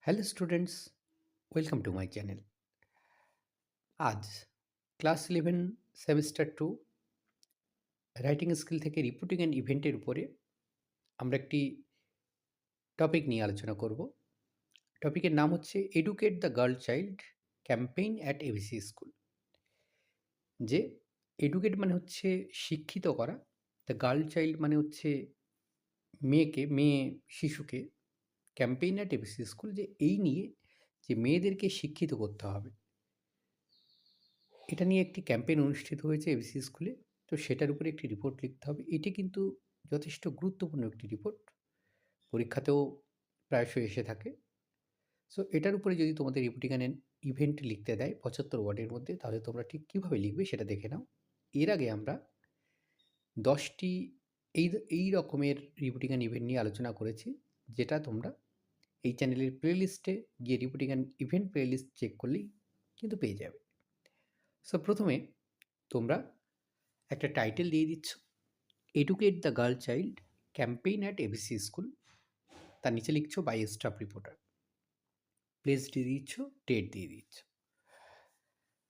Hello students welcome to my channel আজ class eleven semester two writing skill থেকে reporting and ইভেন্টের উপরে আমরা একটি টপিক নিয়ে আলোচনা করব টপিকের নাম হচ্ছে educate the girl child campaign at ABC school যে এডুকেট মানে হচ্ছে শিক্ষিত করা দ্য গার্ল চাইল্ড মানে হচ্ছে মেয়েকে, মেয়ে শিশুকে ক্যাম্পেইন অ্যাট এবিসি স্কুল যে এই নিয়ে যে মেয়েদেরকে শিক্ষিত করতে হবে। এটা নিয়ে একটি ক্যাম্পেইন অনুষ্ঠিত হয়েছে এবিসি স্কুলে তো সেটার উপরে একটি রিপোর্ট লিখতে হবে। এটি কিন্তু যথেষ্ট গুরুত্বপূর্ণ একটি রিপোর্ট পরীক্ষাতেও প্রায়শই এসে থাকে। সো এটার উপরে যদি তোমাদের রিপোর্টিং ইভেন্ট লিখতে দেয় পঁচাত্তর ওয়ার্ডের মধ্যে, তাহলে তোমরা ঠিক কীভাবে লিখবে সেটা দেখে নাও। এর আগে আমরা দশটি এই এই রকমের রিপোর্টিং অ্যান্ড ইভেন্ট নিয়ে আলোচনা করেছি। যেটা তোমরা এই চ্যানেলের প্লেলিস্টে গিয়ে reporting and event playlist check করলেই কিন্তু পেয়ে যাবে। সো প্রথমে তোমরা একটা টাইটেল দিয়ে দিচ্ছ। Educate the girl child campaign at ABC school তার নিচে লিখছো বাই স্টাফ রিপোর্টার প্লেস দিয়ে দিচ্ছ ডেট দিয়ে দিচ্ছ।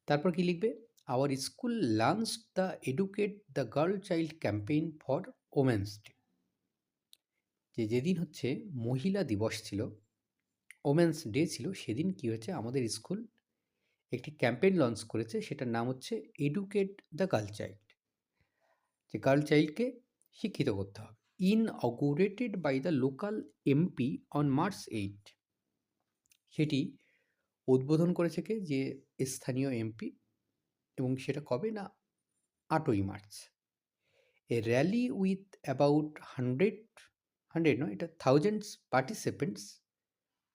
তারপর কি লিখবে? Our school launch the educate the girl child campaign for women's day যে যেদিন হচ্ছে মহিলা দিবস ছিল ওমেন্স ডে ছিল, সেদিন কি হয়েছে? আমাদের স্কুল একটি ক্যাম্পেইন লঞ্চ করেছে, সেটার নাম হচ্ছে এডুকেট দ্য গার্ল চাইল্ড যে গার্ল চাইল্ডকে শিক্ষিত করতে হবে। Inaugurated by the local MP on March eight সেটি উদ্বোধন করেছে কে? যে স্থানীয় এমপি এবং সেটা কবে না? আটই March. A rally with about hundred hundred নয়, এটা thousands participants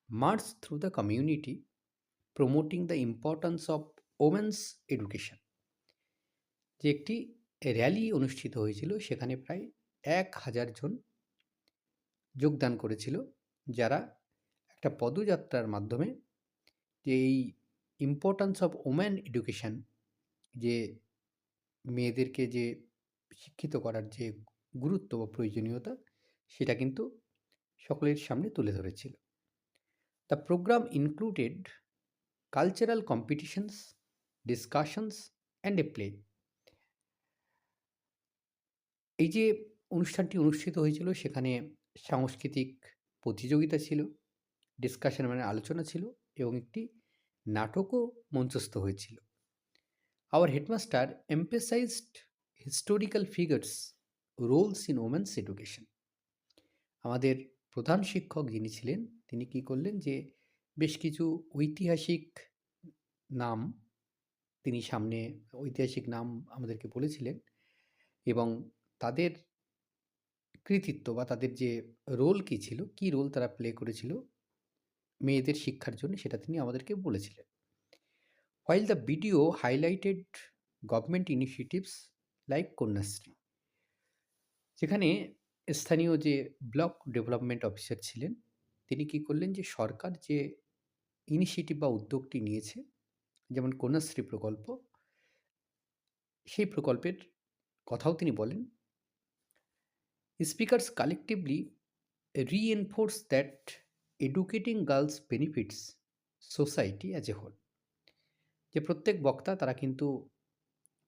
march through the community promoting the importance of women's education যে একটি র্যালি অনুষ্ঠিত হয়েছিল, সেখানে প্রায় এক হাজার জন যোগদান করেছিল, যারা একটা পদযাত্রার মাধ্যমে যে এই ইম্পর্ট্যান্স অফ ওম্যান এডুকেশান যে মেয়েদেরকে যে শিক্ষিত করার যে গুরুত্ব বা প্রয়োজনীয়তা সেটা কিন্তু সকলের সামনে তুলে ধরেছিল। The program included cultural competitions discussions and a play এই যে অনুষ্ঠানটি অনুষ্ঠিত হয়েছিল, সেখানে সাংস্কৃতিক প্রতিযোগিতা ছিল ডিসকাশন মানে আলোচনা ছিল, এবং একটি নাটকও মঞ্চস্থ হয়েছিল। Our headmaster emphasized historical figures roles in women's education আমাদের প্রধান শিক্ষক যিনি ছিলেন, তিনি কি করলেন যে, বেশ কিছু ঐতিহাসিক নাম তিনি সামনে, ঐতিহাসিক নাম আমাদেরকে বলেছিলেন এবং তাদের কৃতিত্ব বা তাদের যে রোল কী ছিল, কী রোল তারা প্লে করেছিল, মেয়েদের শিক্ষার জন্য সেটা তিনি আমাদেরকে বলেছিলেন। While the video highlighted government initiatives like Kanyashree যেখানে স্থানীয় যে ব্লক ডেভেলপমেন্ট অফিসার ছিলেন, তিনি কি করলেন যে সরকার যে ইনিশিয়েটিভ বা উদ্যোগটি নিয়েছে, যেমন কন্যাশ্রী প্রকল্প, সেই প্রকল্পের কথাও তিনি বলেন। Speakers collectively reinforce that educating girls benefits society as a whole যে প্রত্যেক বক্তা তারা কিন্তু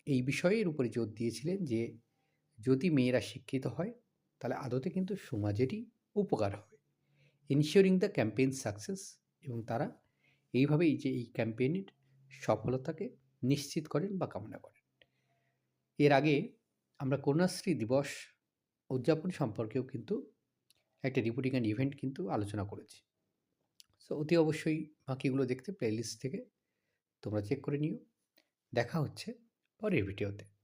এই বিষয়ের উপরে জোর দিয়েছিলেন যে যদি মেয়েরা শিক্ষিত হয় তাহলে আদতে কিন্তু সমাজেরই উপকার হবে। ইনশিওরিং দ্য ক্যাম্পেইন সাকসেস এবং তারা এইভাবেই যে এই ক্যাম্পেইনের সফলতাকে নিশ্চিত করেন বা কামনা করেন। এর আগে আমরা কন্যাশ্রী দিবস উদযাপন সম্পর্কেও কিন্তু একটা রিপোর্টিং অ্যান্ড ইভেন্ট কিন্তু আলোচনা করেছি। সো অতি অবশ্যই বাকিগুলো দেখতে প্লেলিস্ট থেকে তোমরা চেক করে নিও। দেখা হচ্ছে পরের ভিডিওতে